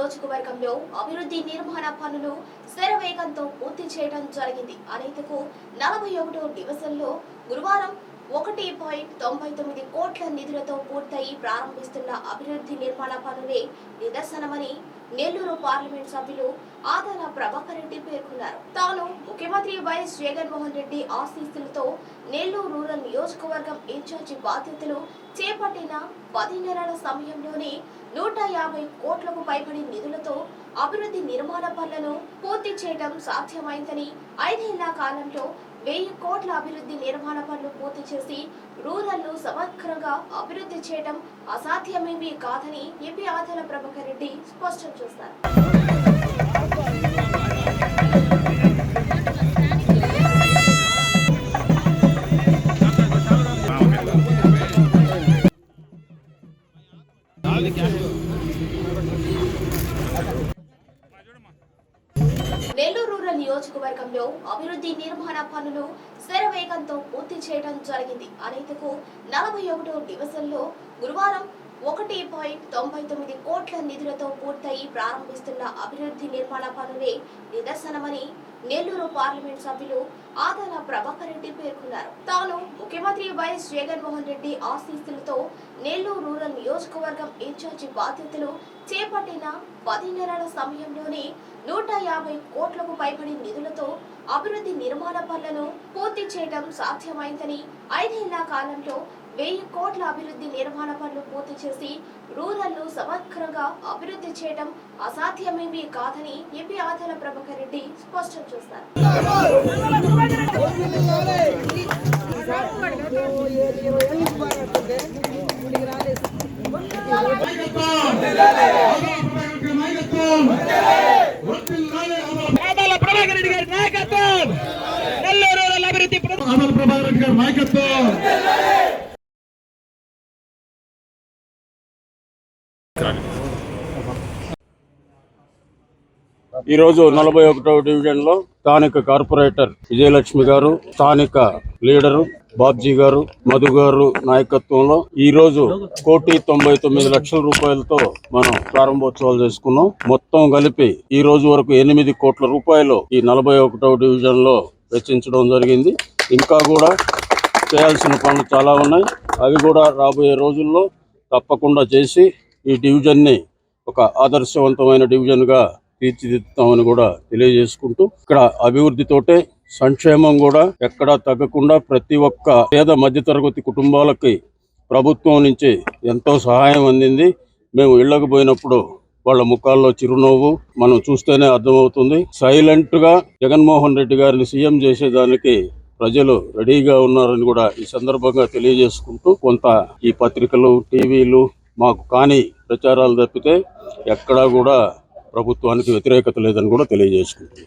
నియోజకవర్గంలో అభివృద్ధి నిర్మాణ పనులు శరవేగంతో పూర్తి చేయడం జరిగింది. అనేందుకు నలభై ఒకటో డివిజన్లో గురువారం ఒకటి పాయింట్ తొంభై తొమ్మిది కోట్ల నిధులతో పూర్తయి ప్రారంభిస్తున్న అభివృద్ధి నిర్మాణ పనులే నిదర్శనమని నెల్లూరు పార్లమెంట్ సభ్యులు ఆదాల ప్రభాకర్ రెడ్డి పేర్కొన్నారు. తాను ముఖ్యమంత్రి వైఎస్ జగన్మోహన్ రెడ్డి ఆశీస్సులతో నెల్లూరు రూరల్ నియోజకవర్గం ఇన్ఛార్జి బాధ్యతలు చేపట్టిన పది నెలల సమయంలోనే నూట యాభై కోట్లకు పైబడి నిధులతో అభివృద్ధి నిర్మాణ పనులను పూర్తి చేయడం సాధ్యమైందని ఐదేళ్ళ కాలంలో వెయ్యి కోట్ల అభివృద్ధి నిర్మాణ పనులు పూర్తి చేసి రూరల్ను సమగ్రంగా అభివృద్ధి చేయడం అసాధ్యమేమీ కాదని ఎంపీ ఆదాల ప్రభాకర్ రెడ్డి స్పష్టం చేశారు. నెల్లూరు రూరల్ నియోజకవర్గంలో అభివృద్ధి నిర్మాణ పనులు శరవేగంతో పూర్తి చేయడం జరిగింది. అనేందుకు నలభై ఒకటో డివిజన్లో గురువారం ఒకటి పాయింట్ తొంభై తొమ్మిది కోట్ల నిధులతో పూర్తయి ప్రారంభిస్తున్న అభివృద్ధి నిర్మాణ పనులే నిదర్శనమని నెల్లూరు పార్లమెంట్ సభ్యులు ఆదాల ప్రభాకర్ రెడ్డి పేర్కొన్నారు. తాను ముఖ్యమంత్రి వైఎస్ జగన్మోహన్ రెడ్డి ఆశీస్సులతో నెల్లూరు రూరల్ నియోజకవర్గం ఇన్ఛార్జి బాధ్యతలు చేపట్టిన పది నెలల సమయంలోనే నూట యాభై కోట్లకు పైబడి నిధులతో అభివృద్ధి నిర్మాణ పనులను పూర్తి చేయడం సాధ్యమైందని ఐదేళ్ళ కాలంలో వెయ్యి కోట్ల అభివృద్ధి నిర్మాణ పనులు పూర్తి చేసి రూరల్ను సమగ్రంగా అభివృద్ధి చేయడం అసాధ్యమేమీ కాదని ఎంపీ ఆదాల ప్రభాకర్ రెడ్డి స్పష్టం చేశారు. ప్రభాకర్ రెడ్డి గారి నాయకత్వం. నెల్లూరు రూరల్ అభివృద్ధి ప్ర- ఆదాల ప్రభాకర్ రెడ్డి గారి నాయకత్వం. ఈ రోజు నలభై ఒకటవ డివిజన్లో స్థానిక కార్పొరేటర్ విజయలక్ష్మి గారు స్థానిక లీడరు బాబ్జీ గారు మధు గారు నాయకత్వంలో ఈ రోజు కోటి తొంభై తొమ్మిది లక్షల రూపాయలతో మనం ప్రారంభోత్సవాలు చేసుకున్నాం. మొత్తం కలిపి ఈ రోజు వరకు ఎనిమిది కోట్ల రూపాయలు ఈ నలభై ఒకటవ డివిజన్లో వెచ్చించడం జరిగింది. ఇంకా కూడా చేయాల్సిన పనులు చాలా ఉన్నాయి. అవి కూడా రాబోయే రోజుల్లో తప్పకుండా చేసి ఈ డివిజన్ని ఒక ఆదర్శవంతమైన డివిజన్గా తీర్చిదిద్దుతామని కూడా తెలియజేసుకుంటూ ఇక్కడ అభివృద్ధితోటే సంక్షేమం కూడా ఎక్కడా తగ్గకుండా ప్రతి ఒక్క పేద మధ్యతరగతి కుటుంబాలకి ప్రభుత్వం నుంచి ఎంతో సహాయం అందింది. మేము ఇళ్ళకు పోయినప్పుడు వాళ్ళ ముఖాల్లో చిరునవ్వు మనం చూస్తేనే అర్థమవుతుంది. సైలెంట్గా జగన్మోహన్ రెడ్డి గారిని సీఎం చేసేదానికి ప్రజలు రెడీగా ఉన్నారని కూడా ఈ సందర్భంగా తెలియజేసుకుంటూ కొంత ఈ పత్రికలు టీవీలు మాకు కాని ప్రచారాలు తప్పితే ఎక్కడా కూడా ప్రభుత్వానికి వ్యతిరేకత లేదని కూడా తెలియజేసుకుంటుంది